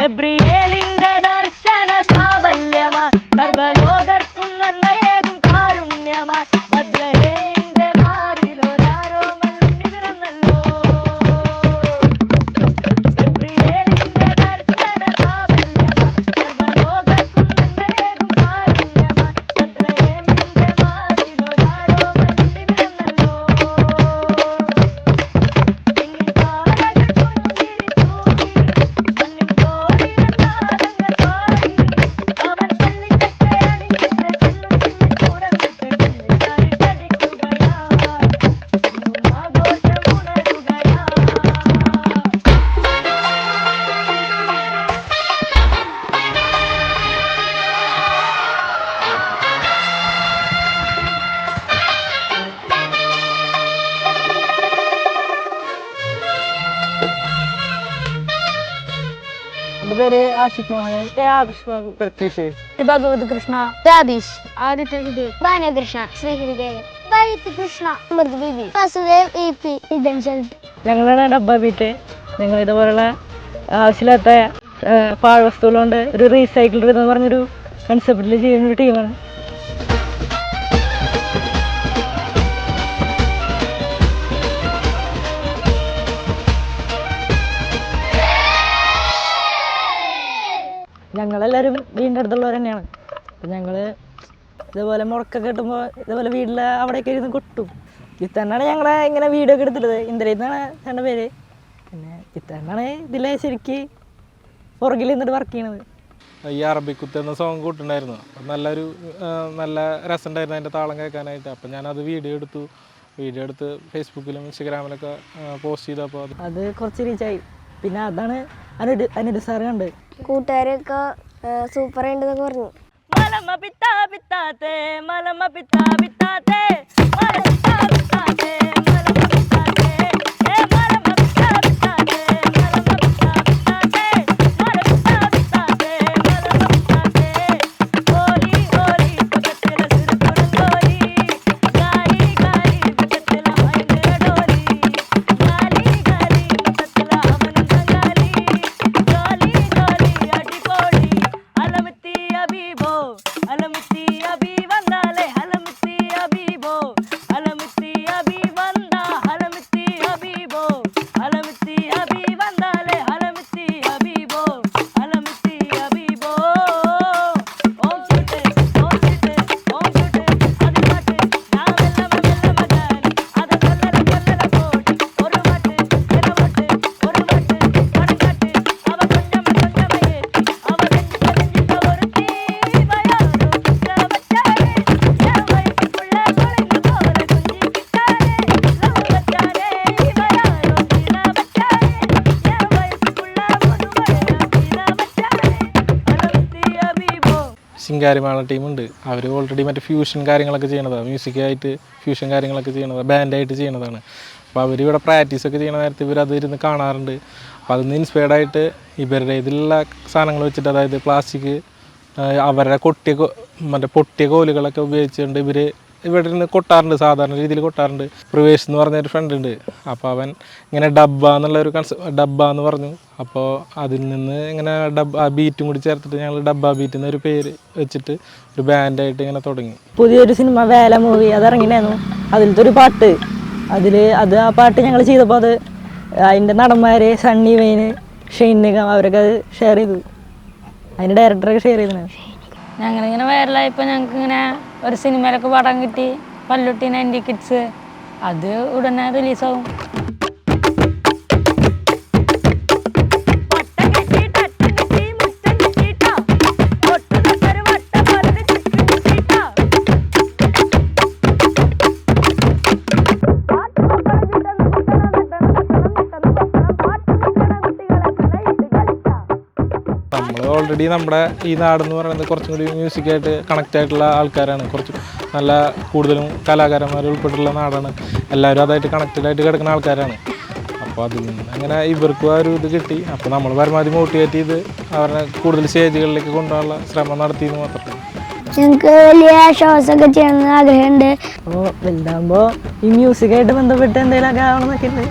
గబ్రియేలింద దర్శన సాబల్యమ కర్బలో പേര് Ashiq Mohan Krishna. Radheesh Aditya Sreeharidevan. Krishna. Amrit Bibi Vasudev E P. ഇതൻഷൽ ഞങ്ങളാണ് ഡബ്ബ ബീറ്റ് ഞങ്ങൾ ഇതുപോലുള്ള ആവശ്യമില്ലാത്ത പാഴ്വസ്തുക്കളുണ്ട്. ഒരു റീസൈക്കിൾ എന്ന് പറഞ്ഞൊരു കൺസെപ്റ്റിൽ ചെയ്യുന്ന ഒരു ടീമാണ് ഞങ്ങളെല്ലാവരും വീടിന്റെ അടുത്തുള്ളവർ തന്നെയാണ്. അപ്പം ഞങ്ങൾ ഇതുപോലെ മുടക്കൊക്കെ കിട്ടുമ്പോൾ ഇതുപോലെ വീട്ടിൽ അവിടെയൊക്കെ ഇരുന്ന് കൊട്ടും. ഇത്തന്നാണ് ഞങ്ങളെ ഇങ്ങനെ വീഡിയോ ഒക്കെ എടുത്തിട്ടത് ഇന്ദ്രയിൽ നിന്നാണ് എന്റെ പേര്. പിന്നെ ഇത്തന്നാണ് ഇതിലെ ശരിക്ക് പുറകിൽ നിന്നിട്ട് വർക്ക് ചെയ്യണത്. ഈ അറബിക്കുത്ത് എന്ന സോങ് കൂട്ടുണ്ടായിരുന്നു. അപ്പം നല്ലൊരു നല്ല രസമുണ്ടായിരുന്നു അതിന്റെ താളം കേൾക്കാനായിട്ട്. അപ്പം ഞാനത് വീഡിയോ എടുത്തു. വീഡിയോ എടുത്ത് ഫേസ്ബുക്കിലും ഇൻസ്റ്റഗ്രാമിലൊക്കെ പോസ്റ്റ് ചെയ്തപ്പോൾ അത് അത് കുറച്ച് റീച്ചായി പിന്നെ അതാണ് അനുഡ് അനുഡ് സാറ് കണ്ട് കൂട്ടുകാരൊക്കെ സൂപ്പർ ഉണ്ടെന്നൊക്കെ പറഞ്ഞു മലമ പിത്താ പിത്താത്തെ മലമ പിത്താ പിത്താത്തെ മല പിത്താ പിത്താത്തെ ശിങ്കാരിമാള ടീമുണ്ട്. അവർ ഓൾറെഡി മറ്റേ ഫ്യൂഷൻ കാര്യങ്ങളൊക്കെ ചെയ്യണതാണ് മ്യൂസിക്കായിട്ട് ഫ്യൂഷൻ കാര്യങ്ങളൊക്കെ ചെയ്യണതാണ് ബാൻഡായിട്ട് ചെയ്യണതാണ്. അപ്പോൾ അവർ ഇവിടെ പ്രാക്ടീസ് ഒക്കെ ചെയ്യണ നേരത്തെ ഇവർ അത് ഇരുന്ന് കാണാറുണ്ട്. അപ്പോൾ അതിൽ നിന്ന് ഇൻസ്പയർഡ് ആയിട്ട് ഇവരുടെ ഇതിലുള്ള സാധനങ്ങൾ വെച്ചിട്ട് അതായത് പ്ലാസ്റ്റിക് അവരുടെ കൊട്ടിയ മറ്റേ പൊട്ടിയ കോലുകളൊക്കെ ഉപയോഗിച്ചുകൊണ്ട് ഇവർ ഇവിടെ നിന്ന് കൊട്ടാറുണ്ട് സാധാരണ രീതിയിൽ കൊട്ടാറുണ്ട്. പ്രവേശ് എന്ന് പറഞ്ഞ ഒരു ഫ്രണ്ട് ഉണ്ട്. അപ്പോൾ അവൻ ഇങ്ങനെ ഡബ്ബ എന്നുള്ള ഒരു കൺസെപ്റ്റ് ഡബ്ബ എന്ന് പറഞ്ഞു. അപ്പോൾ അതിൽ നിന്ന് ഇങ്ങനെ ഡബ്ബ ആ ബീറ്റും കൂടി ചേർത്തിട്ട് ഞങ്ങൾ ഡബ്ബ ബീറ്റ് എന്നൊരു പേര് വെച്ചിട്ട് ഒരു ബാൻഡായിട്ട് ഇങ്ങനെ തുടങ്ങി. പുതിയൊരു സിനിമ വേല മൂവി അത് ഇറങ്ങിനായിരുന്നു അതിലത്തെ ഒരു പാട്ട്. അതിൽ അത് ആ പാട്ട് ഞങ്ങൾ ചെയ്തപ്പോൾ അത് അതിന്റെ നടന്മാർ സണ്ണി വെയിന് ഷെയ്ൻ നിഗം അവരൊക്കെ അത് ഷെയർ ചെയ്തു. അതിന്റെ ഡയറക്ടറൊക്കെ ഷെയർ ചെയ്തു ഞങ്ങളിങ്ങനെ വൈറലായപ്പോൾ ഞങ്ങൾക്ക് ഇങ്ങനെ ഒരു സിനിമയിലൊക്കെ പടം കിട്ടി പല്ലുട്ടി നയന്റി കിഡ്സ്. അത് ഉടനെ റിലീസാവും. നമ്മൾ ഓൾറെഡി നമ്മുടെ ഈ നാടെന്ന് പറയുന്നത് കുറച്ചും കൂടി മ്യൂസിക്കായിട്ട് കണക്റ്റ് ആയിട്ടുള്ള ആൾക്കാരാണ്. കുറച്ച് നല്ല കൂടുതലും കലാകാരന്മാർ ഉൾപ്പെട്ടുള്ള നാടാണ്. എല്ലാവരും അതായിട്ട് കണക്റ്റഡ് ആയിട്ട് കിടക്കുന്ന ആൾക്കാരാണ്. അപ്പോൾ അതിൽ നിന്ന് അങ്ങനെ ഇവർക്കും ആ ഒരു ഇത് കിട്ടി. അപ്പോൾ നമ്മൾ പരമാവധി മോട്ടിവേറ്റ് ചെയ്ത് അവരെ കൂടുതൽ സ്റ്റേജുകളിലേക്ക് കൊണ്ടുപോകാനുള്ള ശ്രമം നടത്തിയെന്ന് മാത്രമേ ഞങ്ങൾക്ക് വലിയ ഷോസ് ഒക്കെ ചെയ്യണമെന്ന് ആഗ്രഹമുണ്ട്. അപ്പോൾ വലുതാകുമ്പോൾ ഈ മ്യൂസിക്കായിട്ട് ബന്ധപ്പെട്ട് എന്തെങ്കിലും ആവണമെന്നൊക്കെ ഉണ്ട്.